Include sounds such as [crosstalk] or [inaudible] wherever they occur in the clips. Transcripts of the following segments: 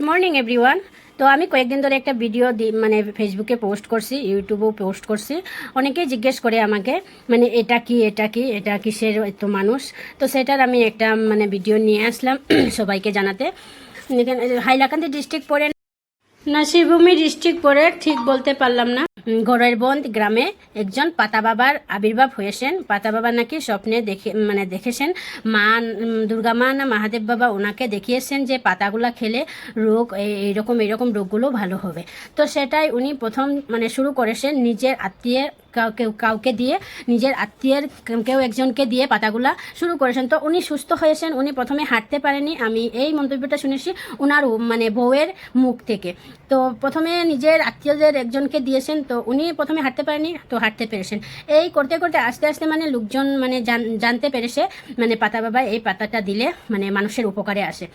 Good morning everyone তো আমি কয়েকদিন ধরে একটা ভিডিও মানে ফেসবুকে পোস্ট করছি ইউটিউবেও পোস্ট করছি। অনেকেই জিজ্ঞেস করে আমাকে মানে এটা কি এটা কি, এটা কিসের এত মানুষ? তো সেটার আমি একটা মানে ভিডিও নিয়ে আসলাম [clears throat] সবাইকে জানাতে। হাইলাকান্দি ডিস্ট্রিক্ট পড়ে, নাসিরভূমি ডিস্ট্রিক্ট পড়ে, ঠিক বলতে পারলাম না। গড়েরবন্দ গ্রামে একজন পাতা বাবার আবির্ভাব হয়েছেন। পাতা বাবা নাকি স্বপ্নে দেখে মানে দেখেছেন। মা দুর্গা মা না মহাদেব বাবা ওনাকে দেখিয়েছেন যে পাতাগুলা খেলে রোগ এই- এইরকম এইরকম রোগগুলো ভালো হবে। তো সেটাই উনি প্রথম মানে শুরু করেছেন নিজের আত্মীয়ের কাউকে কাউকে দিয়ে, নিজের আত্মীয়ের কেউ একজনকে দিয়ে পাতাগুলা শুরু করেছেন। তো উনি সুস্থ হয়েছেন, উনি প্রথমে হাঁটতে পারেনি। আমি এই মন্তব্যটা শুনেছি ওনার মানে বউয়ের মুখ থেকে। তো প্রথমে নিজের আত্মীয়দের একজনকে দিয়েছেন তো উনি প্রথমে হাঁটতে পারেনি, তো হাঁটতে পেরেছেন। এই করতে করতে আস্তে আস্তে মানে লোকজন মানে জান- জানতে পেরেছে মানে পাতা বাবা এই পাতাটা দিলে মানে মানুষের উপকারে আসে।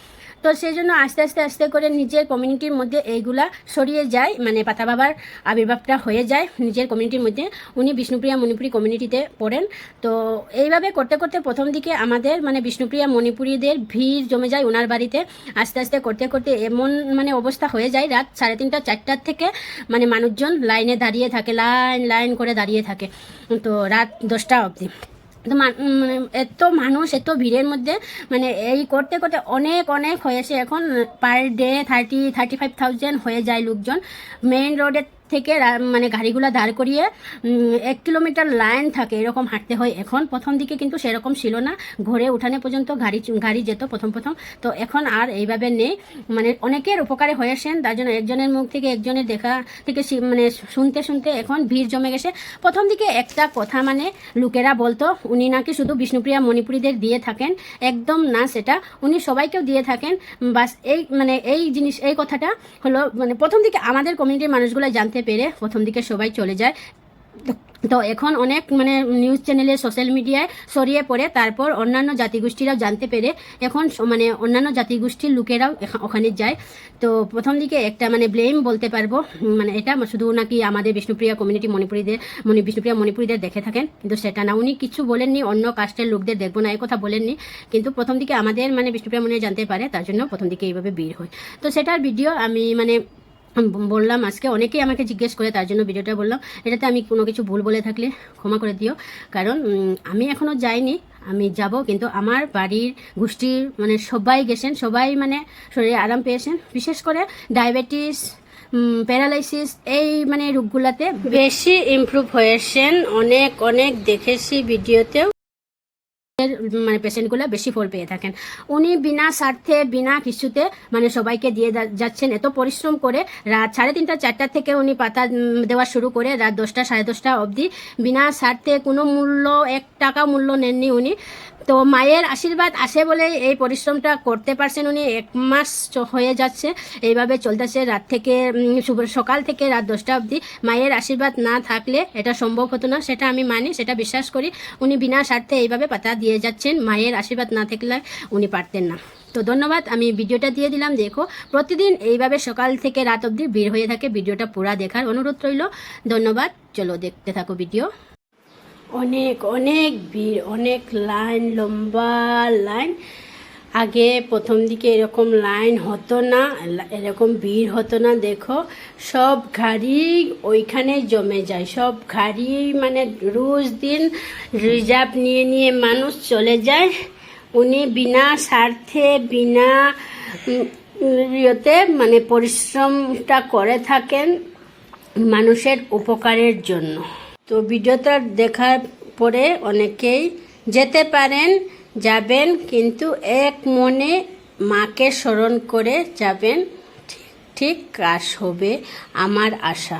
তো সেই জন্য আস্তে আস্তে আস্তে করে নিজের কমিউনিটির মধ্যে এইগুলা সরিয়ে যায় মানে পাতা বাবার আবির্ভাবটা হয়ে যায় নিজের কমিউনিটির মধ্যে। উনি বিষ্ণুপ্রিয়া মণিপুরি কমিউনিটিতে পড়েন। তো এইভাবে করতে করতে প্রথম দিকে আমাদের মানে বিষ্ণুপ্রিয়া মণিপুরীদের ভিড় জমে যায় ওনার বাড়িতে। আস্তে আস্তে করতে করতে এমন মানে অবস্থা হয়ে যায়, রাত সাড়ে তিনটা, চারটার থেকে মানে মানুষজন লাইনে দাঁড়িয়ে থাকে, লাইন লাইন করে দাঁড়িয়ে থাকে। তো রাত দশটা অবধি। তো এত মানুষ, এত ভিড়ের মধ্যে মানে এই করতে করতে অনেক অনেক হয়েছে। এখন per day thirty thirty five thousand হয়ে যায় লোকজন। মেইন রোডের থেকে মানে গাড়িগুলো দাঁড় করিয়ে এক কিলোমিটার লাইন থাকে এরকম হাঁটতে হয় এখন। প্রথম দিকে কিন্তু সেরকম ছিল না। ঘরে উঠানে পর্যন্ত গাড়ি গাড়ি যেত প্রথম প্রথম। তো এখন আর এইভাবে নেই। মানে অনেকের উপকারে হয়েছেন তার জন্য একজনের মুখ থেকে একজনের দেখা থেকে মানে শুনতে শুনতে এখন ভিড় জমে গেছে। প্রথম দিকে একটা কথা মানে লোকেরা বলতো, উনি নাকি শুধু বিষ্ণুপ্রিয়া মণিপুরীদের দিয়ে থাকেন। একদম না সেটা। উনি সবাইকেও দিয়ে থাকেন। বাস এই মানে এই জিনিস, এই কথাটা হলো মানে প্রথম দিকে আমাদের কমিউনিটির মানুষগুলো জানতে পেরে প্রথম দিকে সবাই চলে যায়। তো- এখন অনেক মানে নিউজ চ্যানেলে সোশ্যাল মিডিয়ায় ছড়িয়ে পড়ে। তারপর অন্যান্য জাতিগোষ্ঠীরাও জানতে পেরে এখন মানে অন্যান্য জাতিগোষ্ঠীর লোকেরাও ওখানে যায়। তো প্রথম দিকে একটা মানে ব্লেম বলতে পারব। মানে এটা শুধু নাকি আমাদের বিষ্ণুপ্রিয়া কমিউনিটি মণিপুরীদের মণি বিষ্ণুপ্রিয়া মণিপুরীদের দেখে থাকেন। কিন্তু সেটা না। উনি কিছু বলেননি, অন্য কাস্টের লোকদের দেখব না কথা বলেননি। কিন্তু প্রথম দিকে আমাদের মানে বিষ্ণুপ্রিয়া মনে জানতে পারে, তার জন্য প্রথম দিকে এইভাবে ভিড় হয়। তো সেটার ভিডিও আমি মানে বললাম আজকে অনেকেই আমাকে জিজ্ঞেস করে, তার জন্য ভিডিওটা বললাম। এটাতে আমি কোনো কিছু ভুল বলে থাকলে ক্ষমা করে দিও। কারণ আমি এখনও যাইনি, আমি যাব, কিন্তু আমার বাড়ির গোষ্ঠীর মানে সবাই গেছেন, সবাই মানে শরীরে আরাম পেয়েছেন। বিশেষ করে ডায়াবেটিস প্যারালাইসিস, এই মানে রোগগুলাতে বেশি ইমপ্রুভ হয়েছেন। অনেক অনেক দেখেছি ভিডিওতেও। মানে পেশেন্টগুলো বেশি ফল পেয়ে থাকেন। উনি বিনা স্বার্থে, বিনা কিছুতে মানে সবাইকে দিয়ে যাচ্ছেন। এত পরিশ্রম করে রাত সাড়ে তিনটা, চারটা থেকে উনি পাতা দেওয়া শুরু করে রাত দশটা, সাড়ে দশটা অবধি বিনা স্বার্থে কোনো মূল্য, এক টাকা মূল্য নেননি উনি। তো মায়ের আশীর্বাদ আসে বলে এই পরিশ্রমটা করতে পারছেন উনি। এক মাস হয়ে যাচ্ছে। এইভাবে চলতেছে রাত থেকে সকাল থেকে রাত দশটা অবধি। মায়ের আশীর্বাদ না থাকলে এটা সম্ভব হতো না, সেটা আমি মানি, সেটা বিশ্বাস করি। উনি বিনা স্বার্থে এইভাবে পাতা দিয়ে যাচ্ছেন। মায়ের আশীর্বাদ না থাকলে উনি পারতেন না। তো ধন্যবাদ, আমি ভিডিওটা দিয়ে দিলাম। দেখো, প্রতিদিন এইভাবে সকাল থেকে রাত অবধি ভিড় হয়ে থাকে। ভিডিওটা পুরা দেখার অনুরোধ রইল। ধন্যবাদ, চলো দেখতে থাকো ভিডিও। অনেক অনেক ভিড়, অনেক লাইন, লম্বা লাইন। আগে প্রথম দিকে এরকম লাইন হতো না, এরকম ভিড় হতো না, দেখো। সব গাড়ি ওইখানে জমে যায়, সব গাড়ি মানে রোজ দিন রিজার্ভ নিয়ে নিয়ে মানুষ চলে যায়। উনি বিনা স্বার্থে, বিনা ইয়েতে মানে পরিশ্রমটা করে থাকেন মানুষের উপকারের জন্য। তো ভিডিওটা দেখার পরে অনেকেই যেতে পারেন, যাবেন, কিন্তু এক মনে মাকে স্মরণ করে যাবেন। ঠিক কাজ হবে, আমার আশা।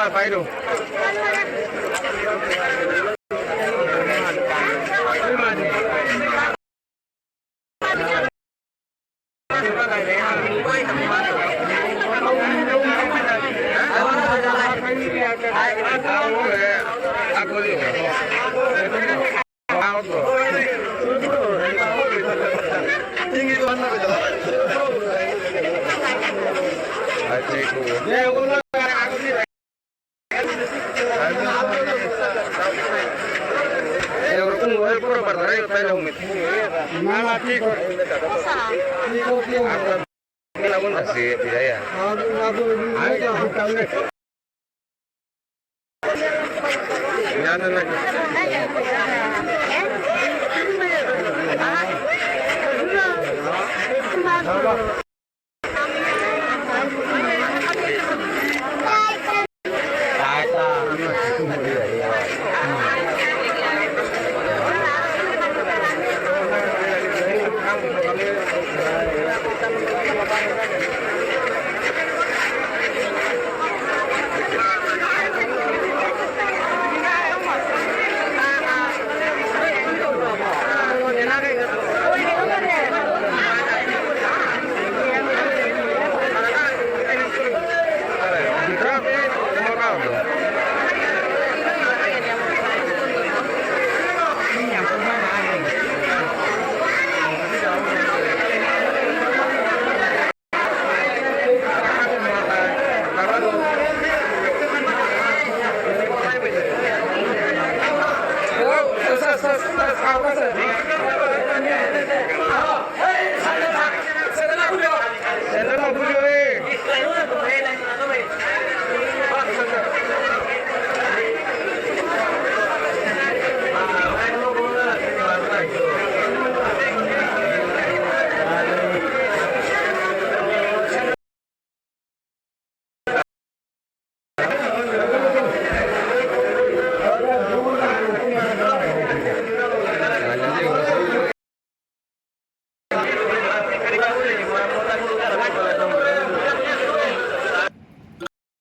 কেন তারা এম না লাগুন আছে বিদায়া